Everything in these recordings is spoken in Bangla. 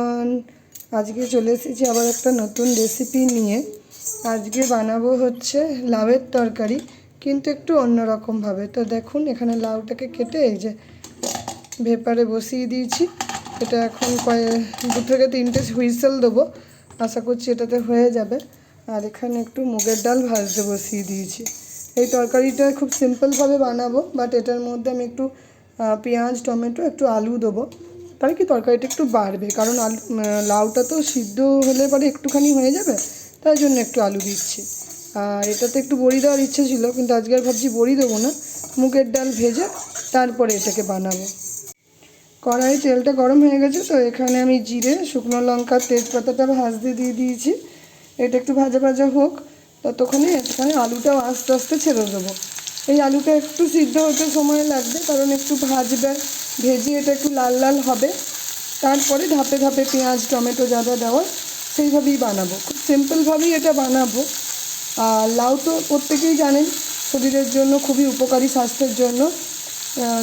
এভরিওয়ান আজকে চলে এসেছি আবার একটা নতুন রেসিপি নিয়ে। আজকে বানাবো হচ্ছে লাউয়ের তরকারি, কিন্তু একটু অন্যরকমভাবে। তো দেখুন, এখানে লাউটাকে কেটে এই যে ভেপারে বসিয়ে দিয়েছি। এটা এখন কয়ে দু থেকে তিনটে হুইসেল দেবো। আশা করছি এটাতে হয়ে যাবে। আর এখানে একটু মুগের ডাল ভাজতে বসিয়ে দিয়েছি। এই তরকারিটা খুব সিম্পলভাবে বানাবো বাট এটার মধ্যে আমি একটু পেঁয়াজ, টমেটো, একটু আলু দেবো। তাহলে কি তরকারিটা একটু বাড়বে? কারণ আলু লাউটা তো সিদ্ধ হলে পরে একটুখানি হয়ে যাবে, তাই জন্য একটু আলু দিচ্ছি। আর এটাতে একটু বড়ি দেওয়ার ইচ্ছে ছিল, কিন্তু আজকে আর ভাবছি বড়ি দেবো না। মুগের ডাল ভেজে তারপরে এটাকে বানাবো। কড়াই তেলটা গরম হয়ে গেছে, তো এখানে আমি জিরে, শুকনো লঙ্কা, তেজপাতাটা ভাজতে দিয়ে দিয়েছি। এটা একটু ভাজা ভাজা হোক, ততক্ষণে এখানে আলুটাও আস্তে আস্তে ছেড়ে দেবো। এই আলুটা একটু সিদ্ধ হতে সময় লাগবে, কারণ একটু ভাজবে। ভেজে এটা একটু লাল লাল হবে। তারপরে ধাপে ধাপে পেঁয়াজ, টমেটো যা যা দেওয়ার সেইভাবেই বানাবো। খুব সিম্পলভাবেই এটা বানাবো। আর লাউ তো প্রত্যেকেই জানেন, শরীরের জন্য খুবই উপকারী স্বাস্থ্যের জন্য।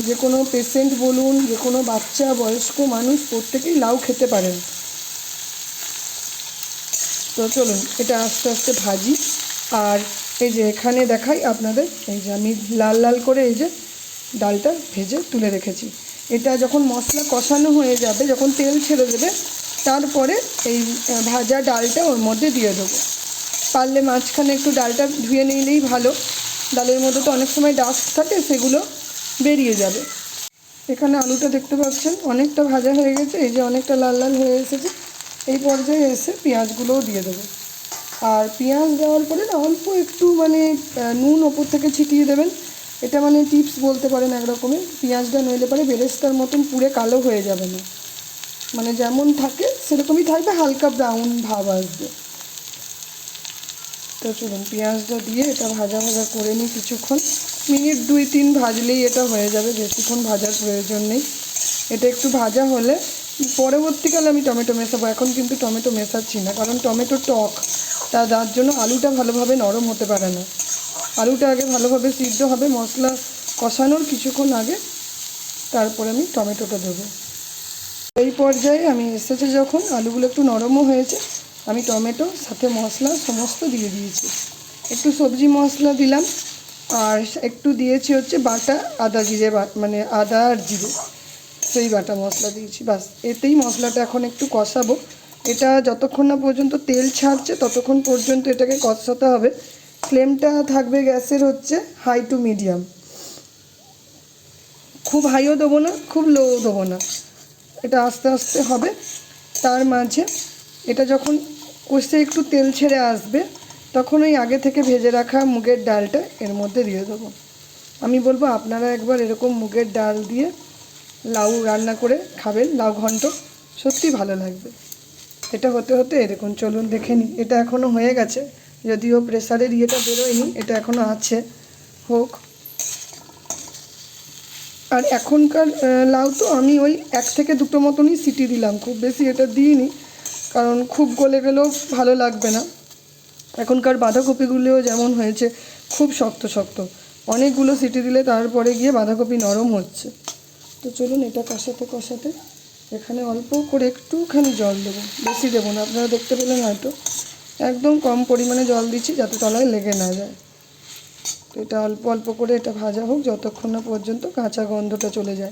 যে কোনো পেশেন্ট বলুন, যে কোনো বাচ্চা, বয়স্ক মানুষ প্রত্যেকেই লাউ খেতে পারেন। তো চলুন, এটা আস্তে আস্তে ভাজি। আর এই যে এখানে দেখাই আপনাদের, এই যে আমি লাল লাল করে এই যে ডালটা ভেজে তুলে রেখেছি। এটা যখন মশলা কষানো হয়ে যাবে, যখন তেল ছেড়ে দেবে, তারপরে এই ভাজা ডালটা ওর মধ্যে দিয়ে দেবো। পারলে মাঝখানে একটু ডালটা ধুয়ে নিলেই ভালো। ডালের মধ্যে তো অনেক সময় ডাস্ট থাকে, সেগুলো বেরিয়ে যাবে। এখানে আলুটা দেখতে পাচ্ছেন, অনেকটা ভাজা হয়ে গেছে, এই যে অনেকটা লাল লাল হয়ে এসেছে। এই পর্যায়ে এসে পেঁয়াজগুলোও দিয়ে দেবো। আর পেঁয়াজ দেওয়ার পরে না অল্প একটু মানে নুন ওপর থেকে ছিটিয়ে দেবেন। এটা মানে টিপস বলতে পারেন একরকমের পেঁয়াজটা নইলে পরে বেরেস্তার মতন পুড়ে কালো হয়ে যাবে না। মানে যেমন থাকে, সেরকমই থাকবে, হালকা ব্রাউন ভাব আসবে। তো চলুন, পেঁয়াজটা দিয়ে এটা ভাজা ভাজা করে নিই কিছুক্ষণ। মিনিট দুই তিন ভাজলেই এটা হয়ে যাবে, বেশিক্ষণ ভাজার প্রয়োজন নেই। এটা একটু ভাজা হলে পরবর্তীকালে আমি টমেটো মেশাবো। এখন কিন্তু টমেটো মেশাচ্ছি না, কারণ টমেটো টক। তা যার জন্য আলুটা ভালোভাবে নরম হতে পারে না। আলুটা আগে ভালোভাবে সিদ্ধ হবে, মশলা কষানোর কিছুক্ষণ আগে। তারপরে আমি টমেটোটা দেবো। এই পর্যায়ে আমি এসেছে যখন আলুগুলো একটু নরমও হয়েছে, আমি টমেটো, সাথে মশলা সমস্ত দিয়ে দিয়েছি। একটু সবজি মশলা দিলাম, আর একটু দিয়েছি হচ্ছে বাটা, আদা জিরে মানে আদা আর জিরে। সেই বাটা মশলা দিয়েছি, বাস। এতেই মশলাটা এখন একটু কষাবো। এটা যতক্ষণ না পর্যন্ত তেল ছাড়ছে, ততক্ষণ পর্যন্ত এটাকে কষাতে হবে। ফ্লেমটা থাকবে গ্যাসের হচ্ছে হাই টু মিডিয়াম খুব হাইও দেবো না, খুব লোও দেবো না। এটা আস্তে আস্তে হবে। তার মাঝে এটা যখন কষে একটু তেল ছেড়ে আসবে, তখন ওই আগে থেকে ভেজে রাখা মুগের ডালটা এর মধ্যে দিয়ে দেবো। আমি বলব, আপনারা একবার এরকম মুগের ডাল দিয়ে লাউ রান্না করে খাবেন, লাউ ঘন্ট। সত্যি ভালো লাগবে। এটা হতে হতে এরকম, চলুন দেখে নিই। এটা এখনও হয়ে গেছে। যদিও প্রেসারের ইয়েটা বেরোয়নি, এটা এখনও আছে। হোক। আর এখনকার লাউ তো আমি ওই এক থেকে দুটো মতনই সিটি দিলাম, খুব বেশি এটা দিইনি, কারণ খুব গলে গেলেও ভালো লাগবে না। এখনকার বাঁধাকপিগুলোও যেমন হয়েছে, খুব শক্ত শক্ত। অনেকগুলো সিটি দিলে তারপরে গিয়ে বাঁধাকপি নরম হচ্ছে। তো চলুন এটা কষাতে কষাতে, এখানে অল্প করে একটুখানি জল দেবো, বেশি দেবো না, আপনারা দেখতে পেলেন হয়তো। একদম কম পরিমাণে জল দিচ্ছি যাতে তলায় লেগে না যায়। তো এটা অল্প অল্প করে এটা ভাজা হোক, যতক্ষণ না পর্যন্ত কাঁচা গন্ধটা চলে যায়।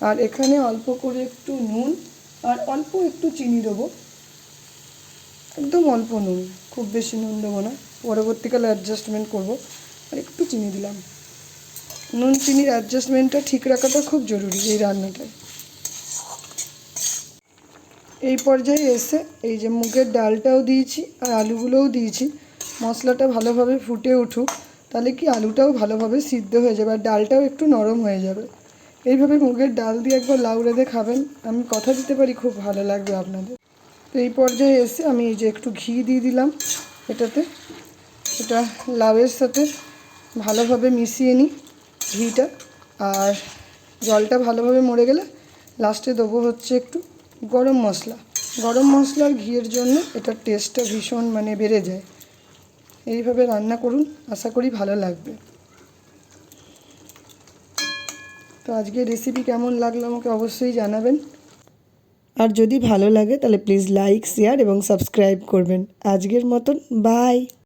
আর এখানে অল্প করে একটু নুন আর অল্প একটু চিনি দেবো। একদম অল্প নুন, খুব বেশি নুন দেবো না। পরবর্তীকালে অ্যাডজাস্টমেন্ট করব। আর একটু চিনি দিলাম। নুন চিনির অ্যাডজাস্টমেন্টটা ঠিক রাখাটা খুব জরুরি এই রান্নাটায়। এই পর্যায়ে এসে এই যে মুগের ডালটাও দিয়েছি আর আলুগুলোও দিয়েছি। মশলাটা ভালোভাবে ফুটে উঠুক, তাহলে কি আলুটাও ভালোভাবে সিদ্ধ হয়ে যাবে আর ডালটাও একটু নরম হয়ে যাবে। এইভাবে মুগের ডাল দিয়ে একবার লাউ রেঁধে খাবেন। আমি কথা দিতে পারি, খুব ভালো লাগবে আপনাদের। তো এই পর্যায়ে এসে আমি এই যে একটু ঘি দিয়ে দিলাম এটাতে। এটা লাউয়ের সাথে ভালোভাবে মিশিয়ে নিই ঘিটা। আর জলটা ভালোভাবে মরে গেলে লাস্টে দেবো হচ্ছে একটু গরম মশলা। গরম মশলার ঘিয়ের জন্য এটার টেস্টটা ভীষণ মানে বেড়ে যায়। এইভাবে রান্না করুন, আশা করি ভালো লাগবে। তো আজকে রেসিপি কেমন লাগল আমাকে অবশ্যই জানাবেন। আর যদি ভালো লাগে তাহলে প্লিজ লাইক শেয়ার এবং সাবস্ক্রাইব করবেন। আজকের মতন বাই